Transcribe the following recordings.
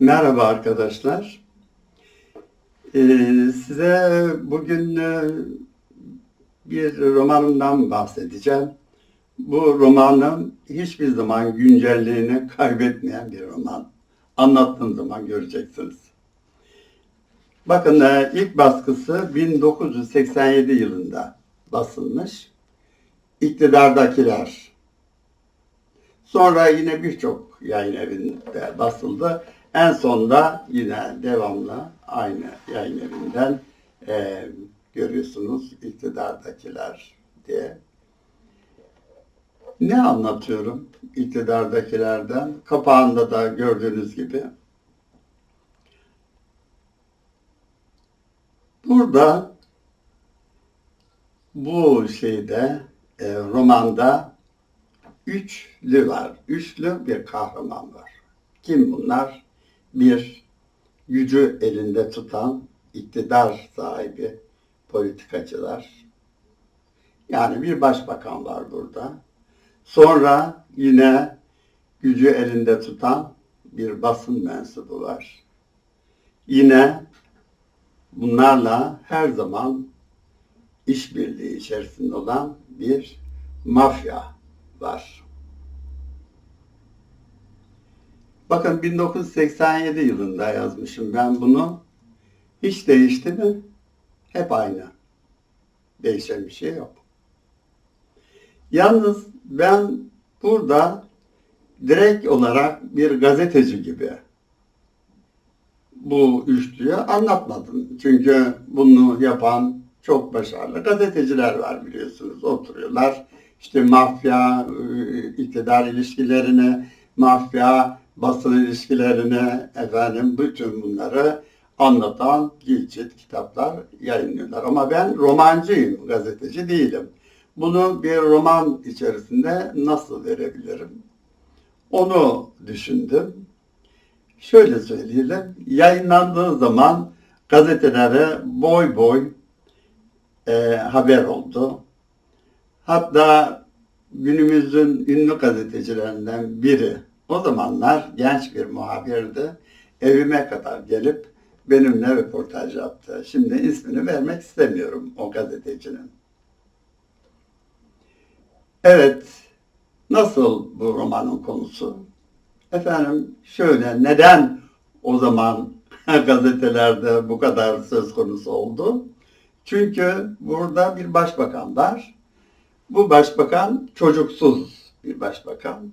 Merhaba arkadaşlar. Ee, size bugün e, bir romanımdan bahsedeceğim. Bu romanım hiçbir zaman güncelliğini kaybetmeyen bir roman. Anlattığım zaman göreceksiniz. Bakın e, ilk baskısı 1987 yılında basılmış. İktidardakiler. Sonra yine birçok yayın evinde basıldı. En sonda yine devamlı aynı yayın evinden e, görüyorsunuz iktidardakiler diye. Ne anlatıyorum iktidardakilerden? Kapağında da gördüğünüz gibi. Burada bu şeyde e, romanda üçlü var. Üçlü bir kahraman var. Kim bunlar? Bir, gücü elinde tutan iktidar sahibi politikacılar. Yani bir başbakan var burada. Sonra yine gücü elinde tutan bir basın mensubu var. Yine bunlarla her zaman işbirliği içerisinde olan bir mafya var. Bakın 1987 yılında yazmışım ben bunu. Hiç değişti mi? Hep aynı. Değişen bir şey yok. Yalnız ben burada direkt olarak bir gazeteci gibi bu üçlüyü anlatmadım. Çünkü bunu yapan çok başarılı gazeteciler var biliyorsunuz. Oturuyorlar. İşte mafya, iktidar ilişkilerini, mafya, basın ilişkilerini, efendim bütün bunları anlatan cilt kitaplar yayınlıyorlar. Ama ben romancıyım, gazeteci değilim. Bunu bir roman içerisinde nasıl verebilirim? Onu düşündüm. Şöyle söyleyelim, yayınlandığı zaman gazetelere boy boy e, haber oldu. Hatta günümüzün ünlü gazetecilerinden biri o zamanlar genç bir muhabirdi. Evime kadar gelip benimle röportaj yaptı. Şimdi ismini vermek istemiyorum o gazetecinin. Evet, nasıl bu romanın konusu? Efendim şöyle, neden o zaman gazetelerde bu kadar söz konusu oldu? Çünkü burada bir başbakan var. Bu başbakan çocuksuz bir başbakan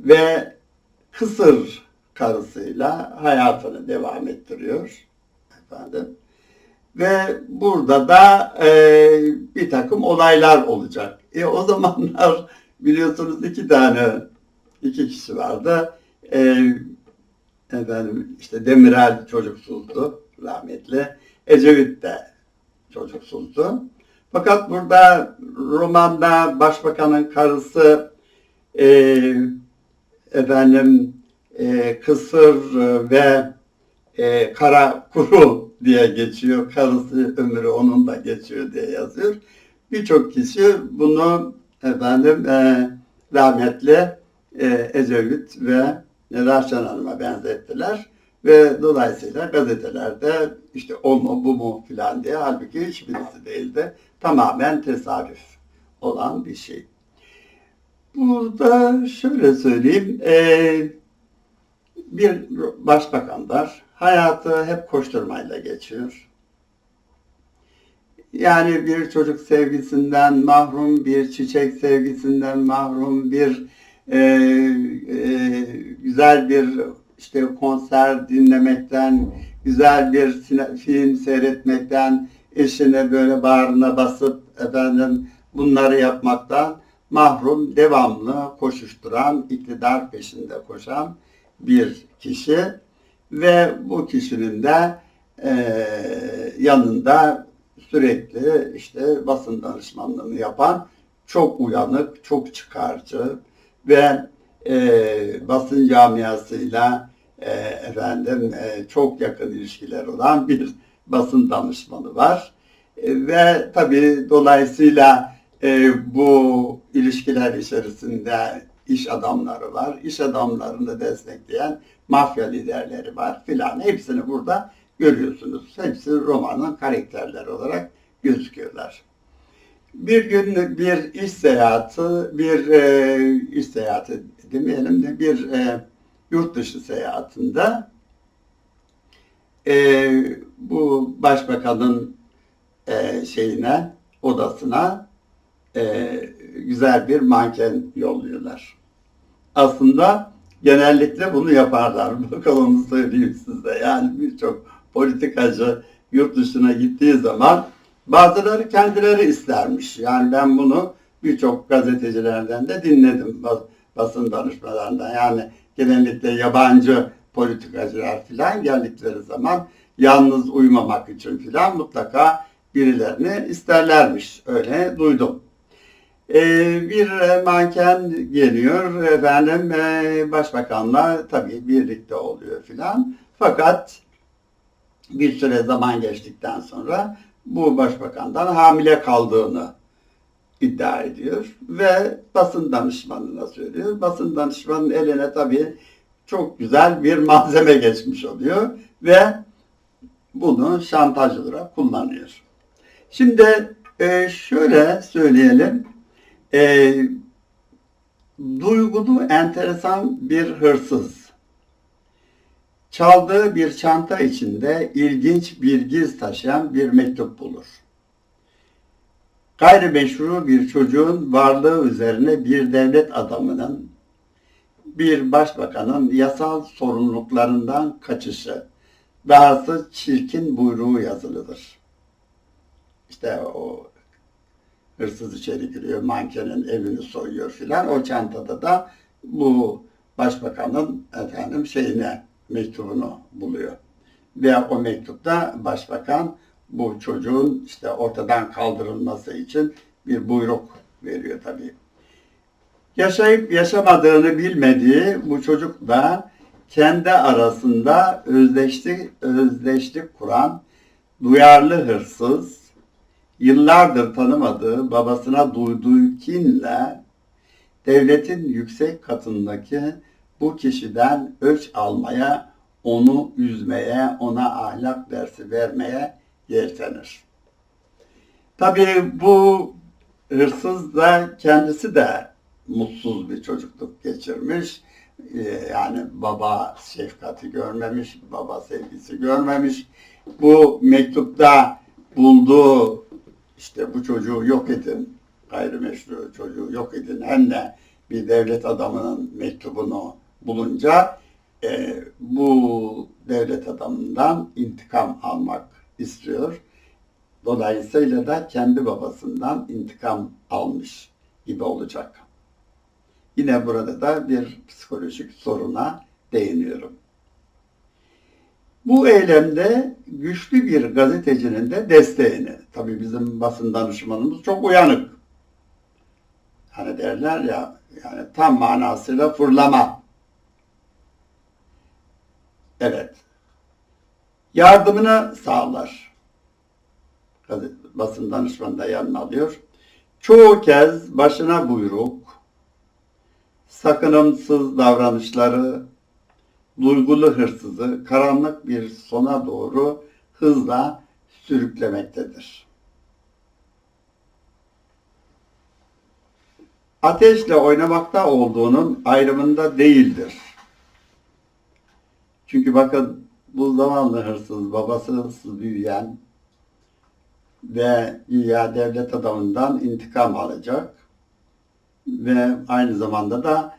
ve kısır karısıyla hayatını devam ettiriyor efendim. Ve burada da e, bir takım olaylar olacak. E, o zamanlar biliyorsunuz iki tane iki kişi vardı. E, efendim işte Demirel çocuksuzdu rahmetli. Ecevit de çocuksuzdu. Fakat burada romanda başbakanın karısı e, efendim e, kısır ve e, kara kuru diye geçiyor. Karısı ömrü onun da geçiyor diye yazıyor. Birçok kişi bunu efendim e, rahmetli e, Ecevit ve Rahşan Hanım'a benzettiler. Ve dolayısıyla gazetelerde işte o mu bu mu filan diye halbuki hiçbirisi değildi. Tamamen tesadüf olan bir şey. Burada şöyle söyleyeyim, e, bir başbakan var. Hayatı hep koşturmayla geçiyor. Yani bir çocuk sevgisinden mahrum, bir çiçek sevgisinden mahrum, bir e, e, güzel bir işte konser dinlemekten, güzel bir film seyretmekten, eşine böyle bağrına basıp efendim bunları yapmaktan mahrum, devamlı koşuşturan, iktidar peşinde koşan bir kişi ve bu kişinin de e, yanında sürekli işte basın danışmanlığını yapan çok uyanık, çok çıkarcı ve e, basın camiasıyla e, efendim e, çok yakın ilişkiler olan bir basın danışmanı var. E, ve tabii dolayısıyla e, bu ilişkiler içerisinde iş adamları var. İş adamlarını destekleyen mafya liderleri var filan. Hepsini burada görüyorsunuz. Hepsi romanın karakterleri olarak gözüküyorlar. Bir gün bir iş seyahati, bir e, iş seyahati demeyelim de bir e, yurt dışı seyahatinde e, bu başbakanın e, şeyine, odasına e, güzel bir manken yolluyorlar. Aslında genellikle bunu yaparlar. Bakalım söyleyeyim size. Yani birçok politikacı yurt dışına gittiği zaman bazıları kendileri istermiş. Yani ben bunu birçok gazetecilerden de dinledim bas- basın danışmalarından. Yani genellikle yabancı politikacılar falan geldikleri zaman yalnız uyumamak için falan mutlaka birilerini isterlermiş. Öyle duydum. Ee, bir manken geliyor efendim e, başbakanla tabii birlikte oluyor filan. Fakat bir süre zaman geçtikten sonra bu başbakandan hamile kaldığını iddia ediyor ve basın danışmanına söylüyor. Basın danışmanının eline tabii çok güzel bir malzeme geçmiş oluyor ve bunu şantaj olarak kullanıyor. Şimdi e, şöyle söyleyelim. E, duygulu, enteresan bir hırsız. Çaldığı bir çanta içinde ilginç bir giz taşıyan bir mektup bulur. Gayrimeşru bir çocuğun varlığı üzerine bir devlet adamının, bir başbakanın yasal sorumluluklarından kaçışı, dahası çirkin buyruğu yazılıdır. İşte o hırsız içeri giriyor, mankenin evini soyuyor filan. O çantada da bu başbakanın efendim şeyine mektubunu buluyor. Ve o mektupta başbakan bu çocuğun işte ortadan kaldırılması için bir buyruk veriyor tabii. Yaşayıp yaşamadığını bilmediği bu çocukla kendi arasında özdeşlik, özdeşlik kuran duyarlı hırsız, yıllardır tanımadığı babasına duyduğu kinle devletin yüksek katındaki bu kişiden öç almaya, onu üzmeye, ona ahlak dersi vermeye yeltenir. Tabii bu hırsız da kendisi de mutsuz bir çocukluk geçirmiş. Ee, Yani baba şefkati görmemiş, baba sevgisi görmemiş. Bu mektupta bulduğu işte bu çocuğu yok edin, gayrimeşru çocuğu yok edin hem de bir devlet adamının mektubunu bulunca e, bu devlet adamından intikam almak istiyor. Dolayısıyla da kendi babasından intikam almış gibi olacak. Yine burada da bir psikolojik soruna değiniyorum. Bu eylemde güçlü bir gazetecinin de desteğini, tabii bizim basın danışmanımız çok uyanık. Hani derler ya, yani tam manasıyla fırlama. Evet. Yardımını sağlar. Basın danışmanı da yanına alıyor. Çoğu kez başına buyruk, sakınımsız davranışları, duygulu hırsızı karanlık bir sona doğru hızla sürüklemektedir. Ateşle oynamakta olduğunun ayrımında değildir. Çünkü bakın bu zamanlı hırsız, babası hırsız büyüyen ve güya devlet adamından intikam alacak ve aynı zamanda da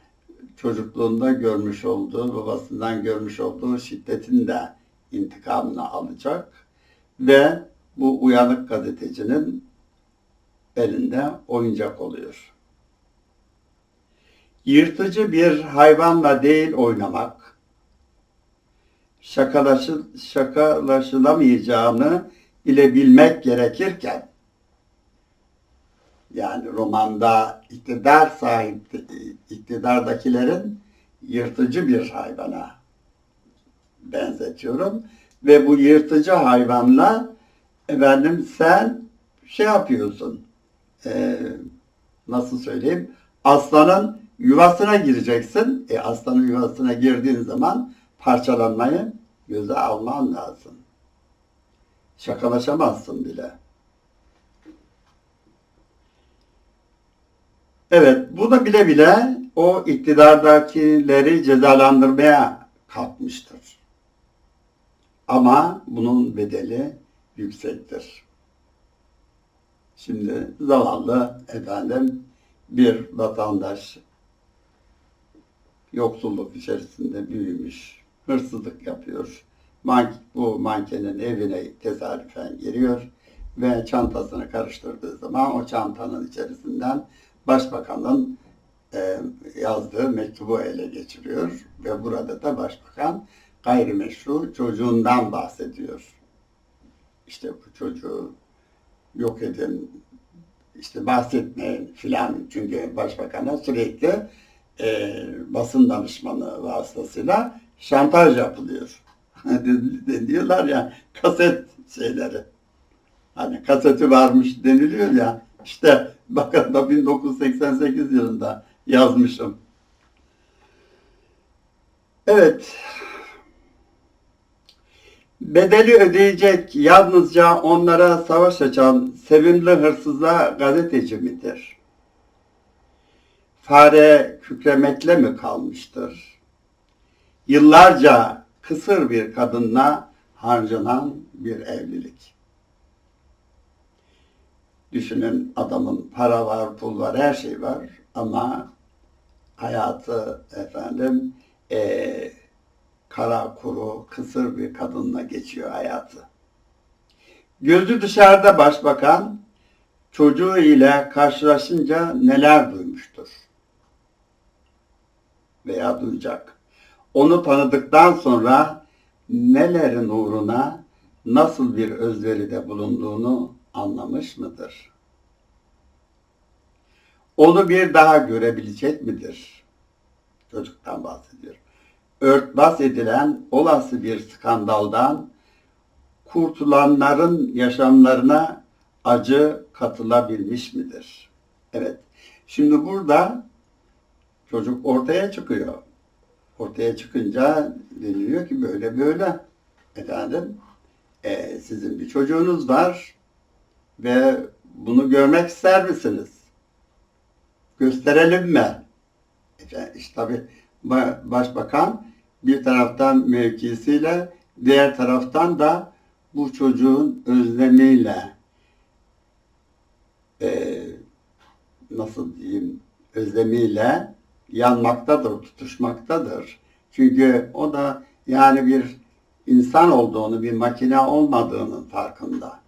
çocukluğunda görmüş olduğu, babasından görmüş olduğu şiddetin de intikamını alacak ve bu uyanık gazetecinin elinde oyuncak oluyor. Yırtıcı bir hayvanla değil oynamak, şakalaşı, şakalaşılamayacağını bile bilmek gerekirken, yani romanda iktidar sahip iktidardakilerin yırtıcı bir hayvana benzetiyorum ve bu yırtıcı hayvanla efendim sen şey yapıyorsun e, nasıl söyleyeyim aslanın yuvasına gireceksin. E aslanın yuvasına girdiğin zaman parçalanmayı göze alman lazım. Şakalaşamazsın bile. Evet, bu da bile bile o iktidardakileri cezalandırmaya kalkmıştır. Ama bunun bedeli yüksektir. Şimdi zavallı efendim bir vatandaş yoksulluk içerisinde büyümüş, hırsızlık yapıyor. Man bu mankenin evine tesadüfen giriyor ve çantasını karıştırdığı zaman o çantanın içerisinden başbakanın e, yazdığı mektubu ele geçiriyor ve burada da başbakan gayrimeşru çocuğundan bahsediyor. İşte bu çocuğu yok edin, işte bahsetmeyin filan çünkü başbakana sürekli e, basın danışmanı vasıtasıyla şantaj yapılıyor. Diyorlar ya kaset şeyleri. Hani kaseti varmış deniliyor ya. İşte bakın da 1988 yılında yazmışım. Evet. Bedeli ödeyecek yalnızca onlara savaş açan sevimli hırsıza gazeteci midir? Fare kükremekle mi kalmıştır? Yıllarca kısır bir kadınla harcanan bir evlilik. Düşünün adamın para var, pul var, her şey var ama hayatı efendim eee kara kuru, kısır bir kadınla geçiyor hayatı. Gözü dışarıda başbakan çocuğu ile karşılaşınca neler duymuştur? Veya duyacak. Onu tanıdıktan sonra nelerin uğruna nasıl bir özveride bulunduğunu anlamış mıdır? Onu bir daha görebilecek midir? Çocuktan bahsediyorum örtbas edilen olası bir skandaldan kurtulanların yaşamlarına acı katılabilmiş midir? Evet. Şimdi burada çocuk ortaya çıkıyor. Ortaya çıkınca deniliyor ki böyle böyle efendim e, sizin bir çocuğunuz var ve bunu görmek ister misiniz? Gösterelim mi? Efendim, işte tabii başbakan bir taraftan mevkisiyle diğer taraftan da bu çocuğun özlemiyle e, nasıl diyeyim özlemiyle yanmaktadır, tutuşmaktadır. Çünkü o da yani bir insan olduğunu, bir makine olmadığının farkında.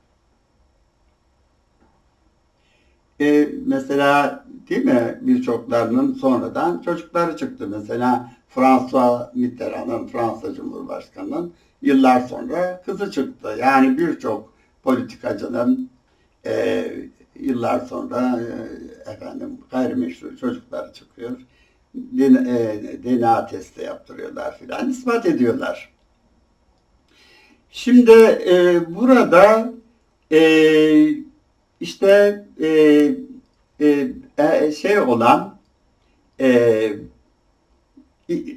E, mesela değil mi birçoklarının sonradan çocukları çıktı. Mesela François Mitterrand'ın, Fransa Cumhurbaşkanı'nın yıllar sonra kızı çıktı. Yani birçok politikacının e, yıllar sonra e, efendim gayrimeşru çocukları çıkıyor. DNA, e, testi yaptırıyorlar filan, ispat ediyorlar. Şimdi e, burada e, işte e, e, e, şey olan e,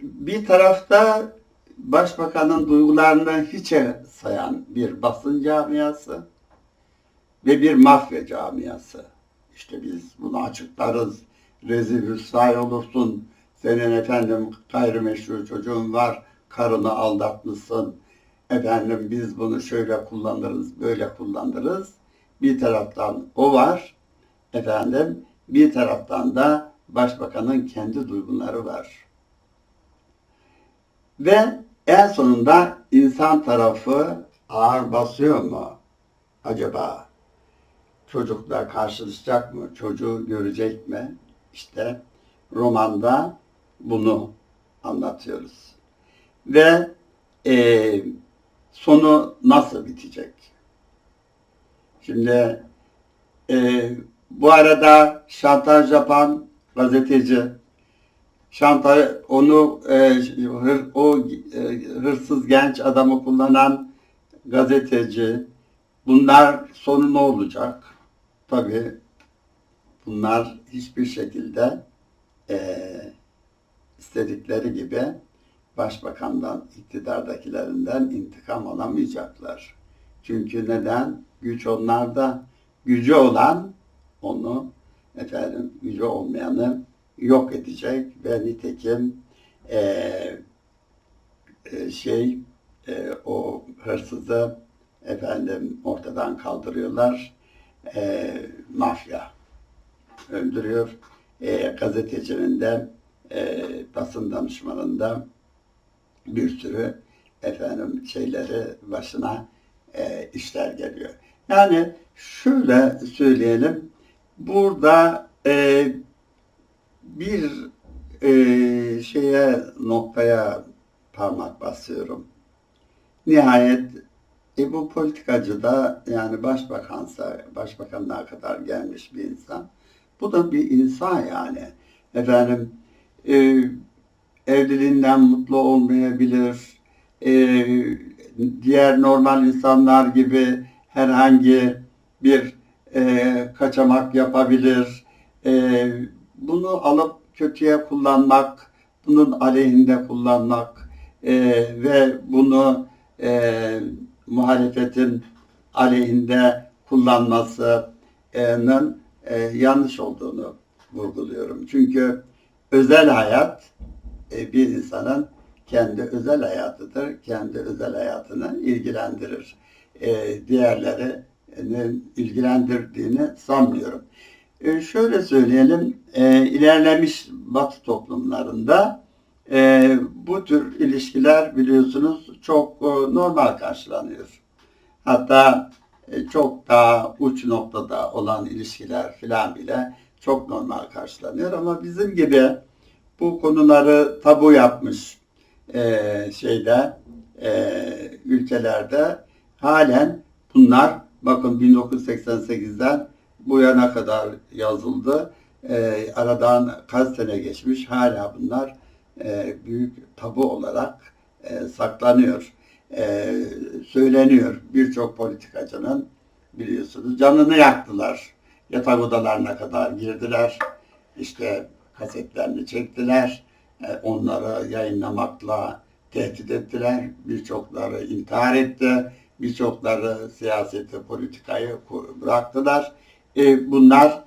bir tarafta başbakanın duygularını hiçe sayan bir basın camiası ve bir mafya camiası. İşte biz bunu açıklarız, rezil rüsvay olursun, senin efendim gayrimeşru çocuğun var, karını aldatmışsın, efendim biz bunu şöyle kullanırız, böyle kullanırız. Bir taraftan o var, efendim bir taraftan da başbakanın kendi duyguları var. Ve en sonunda insan tarafı ağır basıyor mu acaba? Çocukla karşılaşacak mı? Çocuğu görecek mi? İşte romanda bunu anlatıyoruz. Ve e, sonu nasıl bitecek? Şimdi e, bu arada şantaj yapan gazeteci şantaj onu e, hır, o e, hırsız genç adamı kullanan gazeteci bunlar sonu ne olacak? Tabi bunlar hiçbir şekilde eee, istedikleri gibi başbakandan, iktidardakilerinden intikam alamayacaklar. Çünkü neden? Güç onlarda. Gücü olan onu efendim gücü olmayanı yok edecek ve nitekim eee, e, şey e, o hırsızı efendim ortadan kaldırıyorlar. E, mafya öldürüyor. E, gazetecinin de e, basın danışmanında bir sürü efendim şeyleri başına e, işler geliyor. Yani şöyle söyleyelim. Burada e, bir e, şeye noktaya parmak basıyorum. Nihayet e, bu politikacı da yani başbakansa, başbakanlığa kadar gelmiş bir insan. Bu da bir insan yani. Efendim e, evliliğinden mutlu olmayabilir. E, diğer normal insanlar gibi herhangi bir e, kaçamak yapabilir. E, bunu alıp kötüye kullanmak, bunun aleyhinde kullanmak e, ve bunu e, muhalefetin aleyhinde kullanmasının e, yanlış olduğunu vurguluyorum. Çünkü özel hayat e, bir insanın kendi özel hayatıdır. Kendi özel hayatını ilgilendirir. E, ilgilendirdiğini sanmıyorum. E, şöyle söyleyelim, e, ilerlemiş Batı toplumlarında e, bu tür ilişkiler biliyorsunuz çok normal karşılanıyor. Hatta çok daha uç noktada olan ilişkiler filan bile çok normal karşılanıyor ama bizim gibi bu konuları tabu yapmış e, şeyde e, ülkelerde halen bunlar bakın 1988'den bu yana kadar yazıldı. E, aradan kaç sene geçmiş hala bunlar e, büyük tabu olarak e, saklanıyor. E, söyleniyor birçok politikacının biliyorsunuz canını yaktılar. Yatak odalarına kadar girdiler. İşte kasetlerini çektiler. E, onları yayınlamakla tehdit ettiler. Birçokları intihar etti. Birçokları siyaseti, politikayı bıraktılar. E, bunların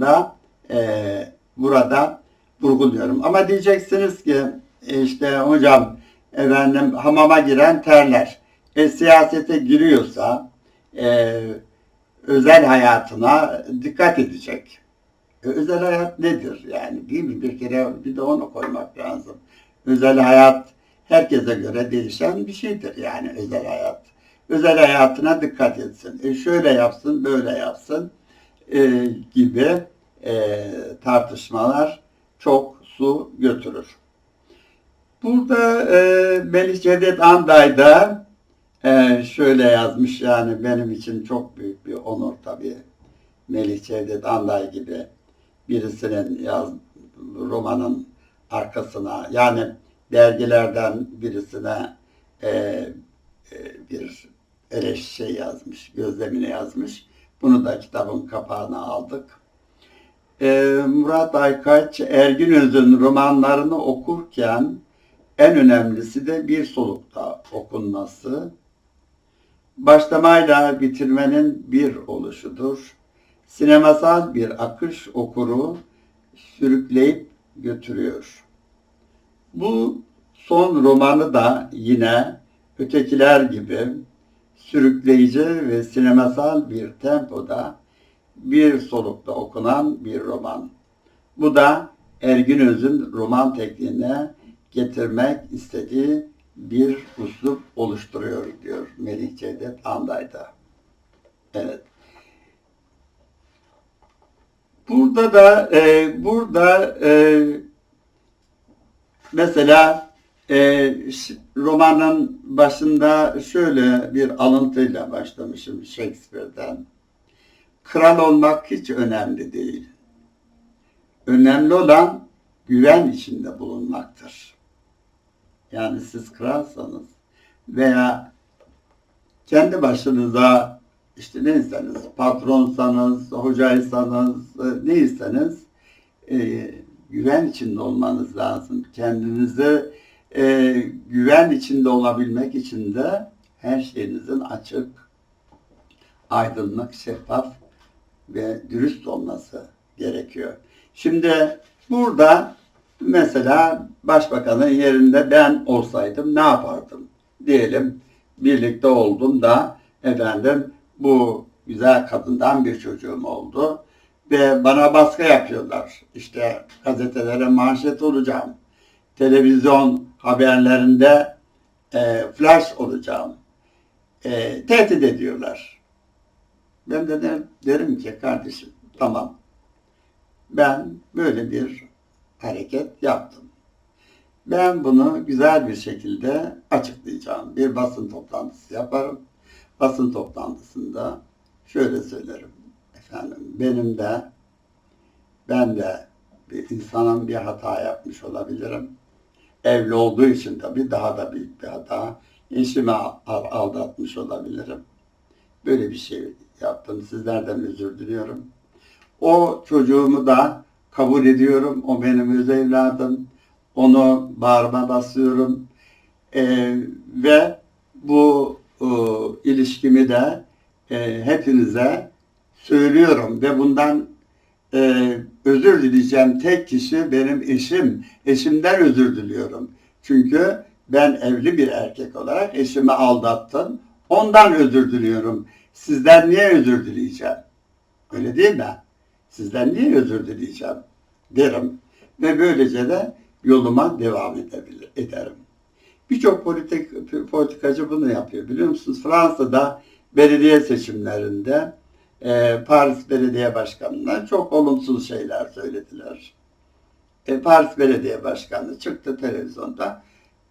da e, burada vurguluyorum. Ama diyeceksiniz ki işte hocam efendim hamama giren terler. E, siyasete giriyorsa e, özel hayatına dikkat edecek. Özel hayat nedir yani değil mi? Bir kere bir de onu koymak lazım. Özel hayat herkese göre değişen bir şeydir yani özel hayat. Özel hayatına dikkat etsin. E, şöyle yapsın, böyle yapsın e, gibi e, tartışmalar çok su götürür. Burada e, Melih Cevdet Anday da e, şöyle yazmış yani benim için çok büyük bir onur tabii. Melih Cevdet Anday gibi birisinin yaz, romanın arkasına yani dergilerden birisine e, e, bir eleş şey yazmış, gözlemini yazmış. Bunu da kitabın kapağına aldık. E, Murat Aykaç Ergin Öz'ün romanlarını okurken en önemlisi de bir solukta okunması. Başlamayla bitirmenin bir oluşudur. Sinemasal bir akış okuru sürükleyip götürüyor. Bu son romanı da yine ötekiler gibi sürükleyici ve sinemasal bir tempoda bir solukta okunan bir roman. Bu da Ergin Öz'ün roman tekniğine getirmek istediği bir uslup oluşturuyor diyor Melih Cevdet Anday'da. Evet. Burada da e, burada e, mesela e, romanın başında şöyle bir alıntıyla başlamışım Shakespeare'den. Kral olmak hiç önemli değil. Önemli olan güven içinde bulunmaktır. Yani siz kralsanız veya kendi başınıza işte neyseniz, patronsanız, hocaysanız, neyseniz e, güven içinde olmanız lazım. Kendinizi e, güven içinde olabilmek için de her şeyinizin açık, aydınlık, şeffaf ve dürüst olması gerekiyor. Şimdi burada mesela başbakanın yerinde ben olsaydım ne yapardım? Diyelim birlikte oldum da efendim bu güzel kadından bir çocuğum oldu ve bana baskı yapıyorlar. İşte gazetelere manşet olacağım. Televizyon haberlerinde e, flash olacağım. E, tehdit ediyorlar. Ben de der- derim ki kardeşim tamam ben böyle bir hareket yaptım. Ben bunu güzel bir şekilde açıklayacağım. Bir basın toplantısı yaparım. Basın toplantısında şöyle söylerim. Efendim benim de ben de bir insanın bir hata yapmış olabilirim. Evli olduğu için tabii daha da büyük bir hata. Eşimi al- aldatmış olabilirim. Böyle bir şey yaptım. Sizlerden özür diliyorum. O çocuğumu da kabul ediyorum. O benim öz evladım. Onu bağrıma basıyorum. Ee, ve bu e, ilişkimi de e, hepinize söylüyorum ve bundan e, özür dileyeceğim tek kişi benim eşim. Eşimden özür diliyorum. Çünkü ben evli bir erkek olarak eşimi aldattım. Ondan özür diliyorum. Sizden niye özür dileyeceğim? Öyle değil mi? Sizden niye özür dileyeceğim? Derim. Ve böylece de yoluma devam edebilir, ederim. Birçok politik, politikacı bunu yapıyor. Biliyor musunuz? Fransa'da belediye seçimlerinde e, Paris Belediye Başkanı'na çok olumsuz şeyler söylediler. E, Paris Belediye Başkanı çıktı televizyonda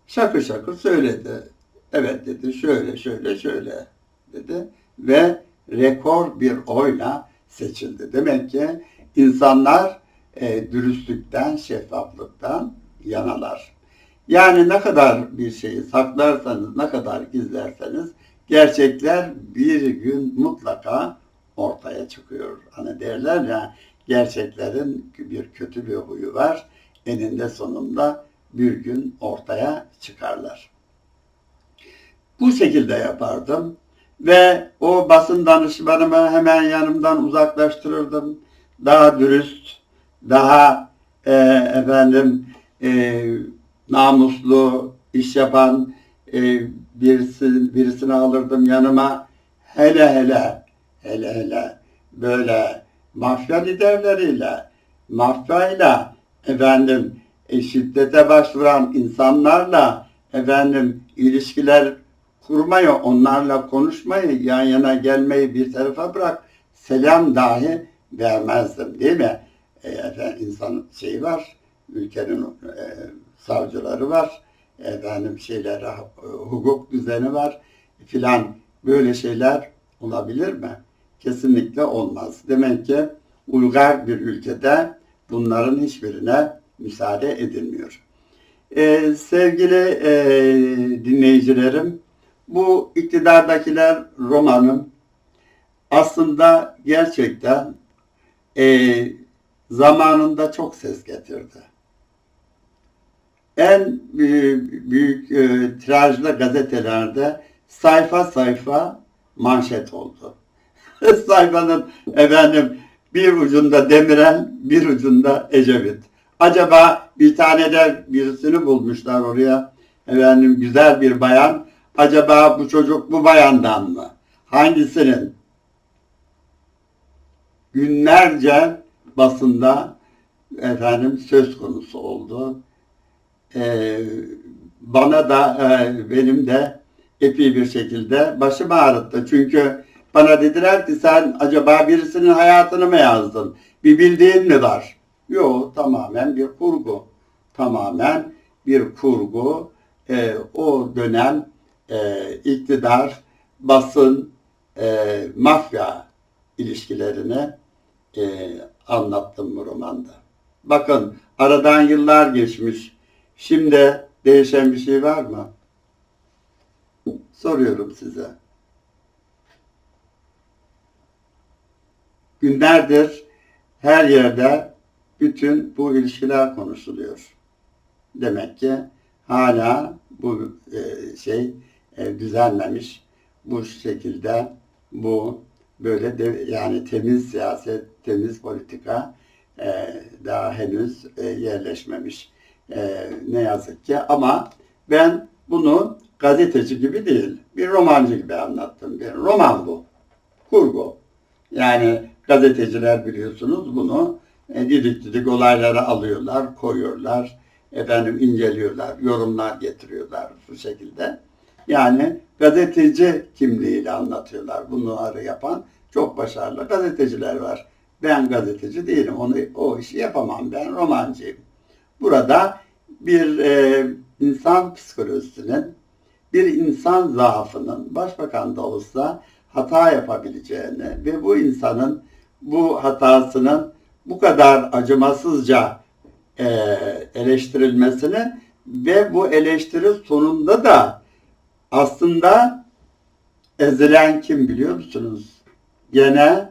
şakır şakır söyledi. Evet dedi şöyle şöyle şöyle dedi ve rekor bir oyla seçildi. Demek ki insanlar e, dürüstlükten, şeffaflıktan yanalar. Yani ne kadar bir şeyi saklarsanız, ne kadar gizlerseniz gerçekler bir gün mutlaka ortaya çıkıyor. Hani derler ya gerçeklerin bir kötü bir huyu var. Eninde sonunda bir gün ortaya çıkarlar. Bu şekilde yapardım ve o basın danışmanımı hemen yanımdan uzaklaştırırdım. Daha dürüst, daha e, efendim e, namuslu iş yapan e, birisi, birisini alırdım yanıma. Hele hele, hele hele böyle mafya liderleriyle, mafyayla efendim e, şiddete başvuran insanlarla efendim ilişkiler kurmayı, onlarla konuşmayı, yan yana gelmeyi bir tarafa bırak, selam dahi vermezdim değil mi? E, efendim, insan şeyi var, ülkenin e, savcıları var, efendim şeyler, e, hukuk düzeni var filan böyle şeyler olabilir mi? Kesinlikle olmaz. Demek ki uygar bir ülkede bunların hiçbirine müsaade edilmiyor. Ee, sevgili e, dinleyicilerim, bu iktidardakiler romanım aslında gerçekten e, zamanında çok ses getirdi. En büyük, büyük e, tirajlı gazetelerde sayfa sayfa manşet oldu. Sayfanın efendim bir ucunda Demirel, bir ucunda Ecevit. Acaba bir tane de birisini bulmuşlar oraya. Efendim güzel bir bayan. Acaba bu çocuk bu bayandan mı? Hangisinin? Günlerce basında efendim söz konusu oldu. Ee, bana da e, benim de epey bir şekilde başım ağrıttı. Çünkü bana dediler ki sen acaba birisinin hayatını mı yazdın? Bir bildiğin mi var? Yok tamamen bir kurgu. Tamamen bir kurgu. Ee, o dönem e, iktidar, basın, e, mafya ilişkilerini e, anlattım bu romanda. Bakın aradan yıllar geçmiş. Şimdi değişen bir şey var mı? Soruyorum size. Günlerdir her yerde bütün bu ilişkiler konuşuluyor. Demek ki hala bu e, şey e, düzenlemiş. Bu şekilde bu böyle de, yani temiz siyaset, temiz politika e, daha henüz yerleşmemiş. E, ne yazık ki ama ben bunu gazeteci gibi değil, bir romancı gibi anlattım. Bir roman bu. Kurgu. Yani gazeteciler biliyorsunuz bunu e, didik didik olayları alıyorlar, koyuyorlar, efendim inceliyorlar, yorumlar getiriyorlar bu şekilde. Yani gazeteci kimliğiyle anlatıyorlar. Bunları yapan çok başarılı gazeteciler var. Ben gazeteci değilim. Onu o işi yapamam. Ben romancıyım. Burada bir e, insan psikolojisinin, bir insan zaafının başbakan da olsa hata yapabileceğini ve bu insanın bu hatasının bu kadar acımasızca e, eleştirilmesini ve bu eleştiri sonunda da aslında ezilen kim biliyor musunuz? Gene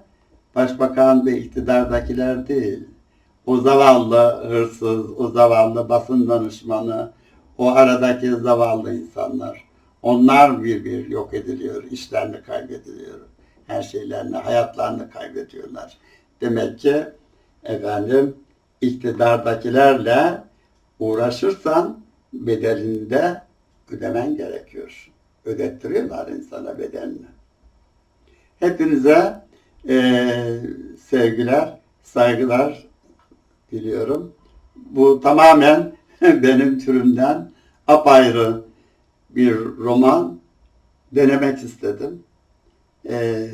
başbakan ve iktidardakiler değil. O zavallı hırsız, o zavallı basın danışmanı, o aradaki zavallı insanlar. Onlar bir bir yok ediliyor, işlerini kaybediliyor. Her şeylerini, hayatlarını kaybediyorlar. Demek ki efendim iktidardakilerle uğraşırsan bedelini de ödemen gerekiyor. Ödettiriyorlar insana bedelini. Hepinize eee, sevgiler, saygılar diliyorum. Bu tamamen benim türümden apayrı bir roman denemek istedim. Eee,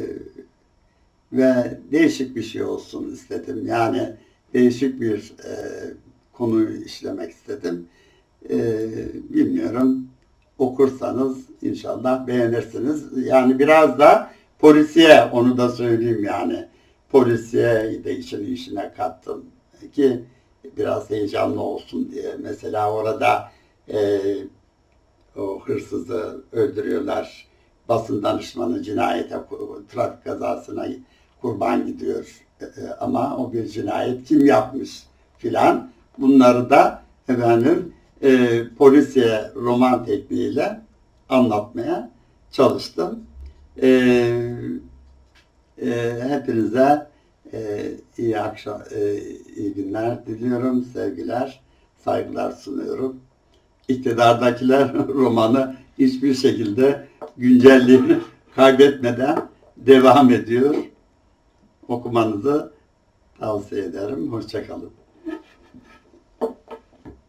ve değişik bir şey olsun istedim. Yani değişik bir e, konuyu işlemek istedim. E, bilmiyorum okursanız inşallah beğenirsiniz. Yani biraz da polisiye onu da söyleyeyim yani. Polisiye de işin işine kattım ki biraz heyecanlı olsun diye. Mesela orada e, o hırsızı öldürüyorlar. Basın danışmanı cinayete, trafik kazasına kurban gidiyor. E, e, ama o bir cinayet kim yapmış filan. Bunları da efendim e, polisiye roman tekniğiyle anlatmaya çalıştım. E, e, hepinize e, iyi akşam, e, iyi günler diliyorum, sevgiler, saygılar sunuyorum. İktidardakiler romanı hiçbir şekilde güncelliğini kaybetmeden devam ediyor. Okumanızı tavsiye ederim. Hoşçakalın.